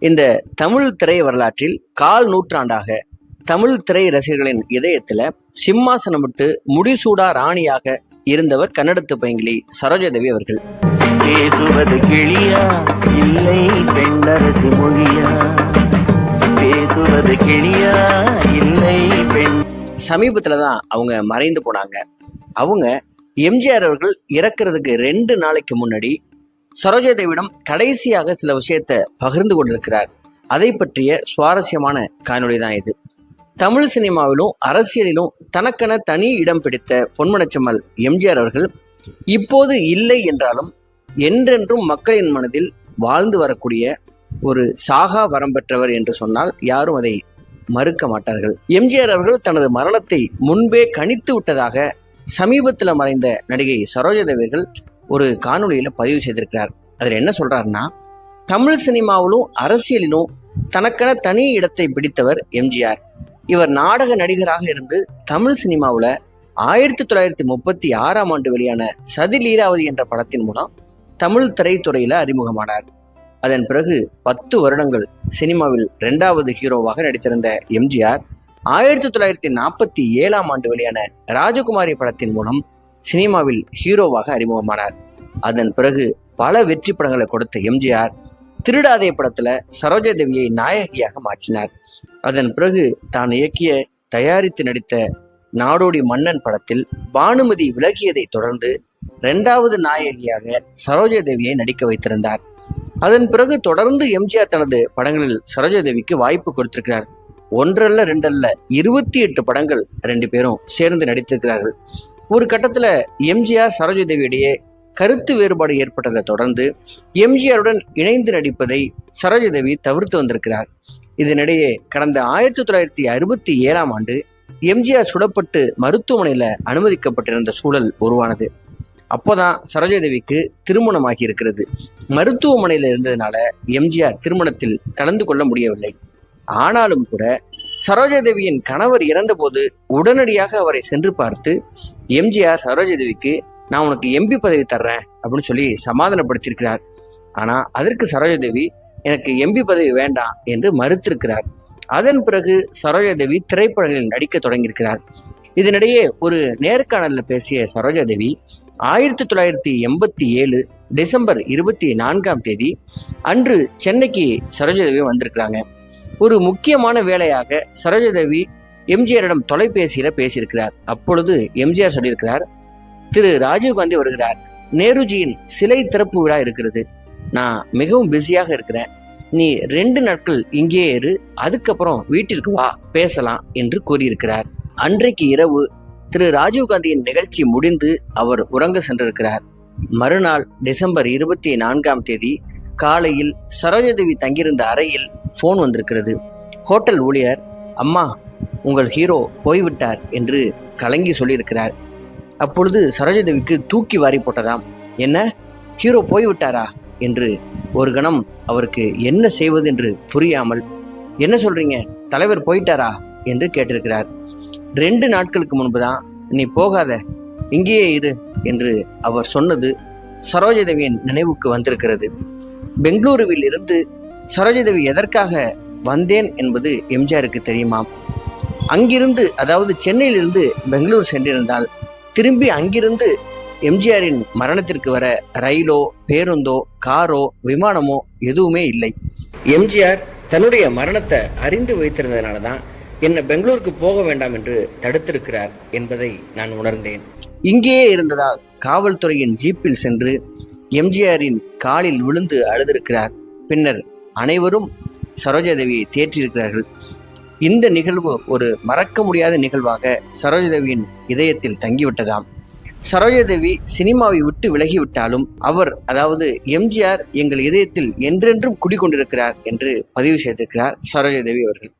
இந்த தமிழ் திரை வரலாற்றில் கால் நூற்றாண்டாக தமிழ் திரை ரசிகர்களின் இதயத்துல சிம்மாசனம் விட்டு முடிசூடா ராணியாக இருந்தவர் கன்னடத்து பைங்கிலி சரோஜாதேவி அவர்கள். சமீபத்துல தான் அவங்க மறைந்து போனாங்க. அவங்க எம்ஜிஆர் அவர்கள் இறக்கிறதுக்கு ரெண்டு நாளைக்கு முன்னாடி சரோஜாதேவியிடம் கடைசியாக சில விஷயத்தை பகிர்ந்து கொண்டிருக்கிறார். அதை பற்றிய சுவாரஸ்யமான காணொளி தான் இது. தமிழ் சினிமாவிலும் அரசியலிலும் தனக்கென தனி இடம் பிடித்த பொன்மனச்செம்மல் எம்ஜிஆர் அவர்கள் இப்போது இல்லை என்றாலும் என்றென்றும் மக்களின் மனதில் வாழ்ந்து வரக்கூடிய ஒரு சாகா வரம் பெற்றவர் என்று சொன்னால் யாரும் அதை மறுக்க மாட்டார்கள். எம்ஜிஆர் அவர்கள் தனது மரணத்தை முன்பே கணித்து விட்டதாக சமீபத்தில் மறைந்த நடிகை சரோஜதேவர்கள் அவர்கள் ஒரு காணொலியில் பதிவு செய்திருக்கிறார். அதில் என்ன சொல்கிறாருன்னா தமிழ் சினிமாவிலும் அரசியலிலும் தனக்கென தனி இடத்தை பிடித்தவர் எம்ஜிஆர். இவர் நாடக நடிகராக இருந்து தமிழ் சினிமாவில் ஆயிரத்தி தொள்ளாயிரத்தி முப்பத்தி ஆறாம் ஆண்டு வெளியான சதி லீலாவதி என்ற படத்தின் மூலம் தமிழ் திரைத்துறையில் அறிமுகமானார். அதன் பிறகு பத்து வருடங்கள் சினிமாவில் இரண்டாவது ஹீரோவாக நடித்திருந்த எம்ஜிஆர் ஆயிரத்தி தொள்ளாயிரத்தி நாற்பத்தி ஏழாம் ஆண்டு வெளியான ராஜகுமாரி படத்தின் மூலம் சினிமாவில் ஹீரோவாக அறிமுகமானார். அதன் பிறகு பல வெற்றி படங்களை கொடுத்த எம்ஜிஆர் திருடாதே படத்துல சரோஜா தேவியை நாயகியாக மாற்றினார். அதன் பிறகு தான் இயக்கிய தயாரித்து நடித்த நாடோடி மன்னன் படத்தில் பானுமதி விலகியதை தொடர்ந்து இரண்டாவது நாயகியாக சரோஜா தேவியை நடிக்க வைத்திருந்தார். அதன் பிறகு தொடர்ந்து எம்ஜிஆர் தனது படங்களில் சரோஜா தேவிக்கு வாய்ப்பு கொடுத்திருக்கிறார். ஒன்றல்ல ரெண்டல்ல இருபத்தி எட்டு படங்கள் ரெண்டு பேரும் சேர்ந்து நடித்திருக்கிறார்கள். ஒரு கட்டத்துல எம்ஜிஆர் சரோஜா தேவியிடையே கருத்து வேறுபாடு ஏற்பட்டதை தொடர்ந்து எம்ஜிஆருடன் இணைந்து நடிப்பதை சரோஜா தேவி தவிர்த்து வந்திருக்கிறார். இதனிடையே கடந்த ஆயிரத்தி தொள்ளாயிரத்தி அறுபத்தி ஏழாம் ஆண்டு எம்ஜிஆர் சுடப்பட்டு மருத்துவமனையில அனுமதிக்கப்பட்டிருந்த சூழல் உருவானது. அப்போதான் சரோஜாதேவிக்கு திருமணமாகி இருக்கிறது. மருத்துவமனையில இருந்ததுனால எம்ஜிஆர் திருமணத்தில் கலந்து கொள்ள முடியவில்லை. ஆனாலும் கூட சரோஜாதேவியின் கணவர் இறந்தபோது உடனடியாக அவரை சென்று பார்த்து எம்ஜிஆர் சரோஜாதேவிக்கு நான் உனக்கு எம்பி பதவி தர்றேன் அப்படின்னு சொல்லி சமாதானப்படுத்தியிருக்கிறார். ஆனால் அதற்கு சரோஜாதேவி எனக்கு எம்பி பதவி வேண்டாம் என்று மறுத்திருக்கிறார். அதன் பிறகு சரோஜாதேவி திரைப்படங்களில் நடிக்க தொடங்கியிருக்கிறார். இதனிடையே ஒரு நேர்காணலில் பேசிய சரோஜாதேவி ஆயிரத்தி தொள்ளாயிரத்தி எண்பத்தி ஏழு டிசம்பர் இருபத்தி நான்காம் தேதி அன்று சென்னைக்கு சரோஜாதேவி வந்திருக்கிறாங்க. ஒரு முக்கியமான வேலையாக சரோஜாதேவி எம்ஜிஆரிடம் தொலைபேசியில பேசியிருக்கிறார். அப்பொழுது எம்ஜிஆர் சொல்லியிருக்கிறார் திரு ராஜீவ்காந்தி வருகிறார். நேருஜியின் சிலை திறப்பு விழா இருக்கிறது. நான் மிகவும் பிஸியாக இருக்கிறேன். நீ ரெண்டு நாட்கள் இங்கே இரு. அதுக்கப்புறம் வீட்டிற்கு வா. பேசலாம் என்று கூறியிருக்கிறார். அன்றைக்கு இரவு திரு ராஜீவ்காந்தியின் நிகழ்ச்சி முடிந்து அவர் உறங்க சென்றிருக்கிறார். மறுநாள் டிசம்பர் இருபத்தி நான்காம் தேதி காலையில் சரோஜதேவி தங்கியிருந்த அறையில் ஃபோன் வந்திருக்கிறது. ஹோட்டல் ஊழியர் அம்மா உங்கள் ஹீரோ போய்விட்டார் என்று கலங்கி சொல்லியிருக்கிறார். அப்பொழுது சரோஜதேவிக்கு தூக்கி வாரி போட்டதாம். என்ன? ஹீரோ போய்விட்டாரா? என்று ஒரு கணம் அவருக்கு என்ன செய்வது என்று புரியாமல் என்ன சொல்றீங்க? தலைவர் போயிட்டாரா? என்று கேட்டிருக்கிறார். ரெண்டு நாட்களுக்கு முன்புதான் நீ போகாத இங்கேயே இரு என்று அவர் சொன்னது சரோஜதேவியின் நினைவுக்கு வந்திருக்கிறது. பெங்களூருவில் இருந்து சரோஜதேவி எதற்காக வந்தேன் என்பது எம்ஜிஆருக்கு தெரியுமாம். அங்கிருந்து அதாவது சென்னையிலிருந்து பெங்களூர் சென்றிருந்தால் திரும்பி அங்கிருந்து எம்ஜிஆரின் மரணத்திற்கு வர ரயிலோ பேருந்தோ காரோ விமானமோ எதுவுமே இல்லை. எம்ஜிஆர் தன்னுடைய மரணத்தை அறிந்து வைத்திருந்ததுனால தான் என்னை பெங்களூருக்கு போக வேண்டாம் என்று தடுத்திருக்கிறார் என்பதை நான் உணர்ந்தேன். இங்கேயே இருந்ததால் காவல்துறையின் ஜீப்பில் சென்று எம்ஜிஆரின் காலில் விழுந்து அழுதிருக்கிறார். பின்னர் அனைவரும் சரோஜாதேவியை தேற்றியிருக்கிறார்கள். இந்த நிகழ்வு ஒரு மறக்க முடியாத நிகழ்வாக சரோஜதேவியின் இதயத்தில் தங்கிவிட்டதாம். சரோஜதேவி சினிமாவை விட்டு விலகிவிட்டாலும் அவர் அதாவது எம்ஜிஆர் எங்கள் இதயத்தில் என்றென்றும் குடிகொண்டிருக்கிறார் என்று பதிவு செய்திருக்கிறார் சரோஜதேவி அவர்கள்.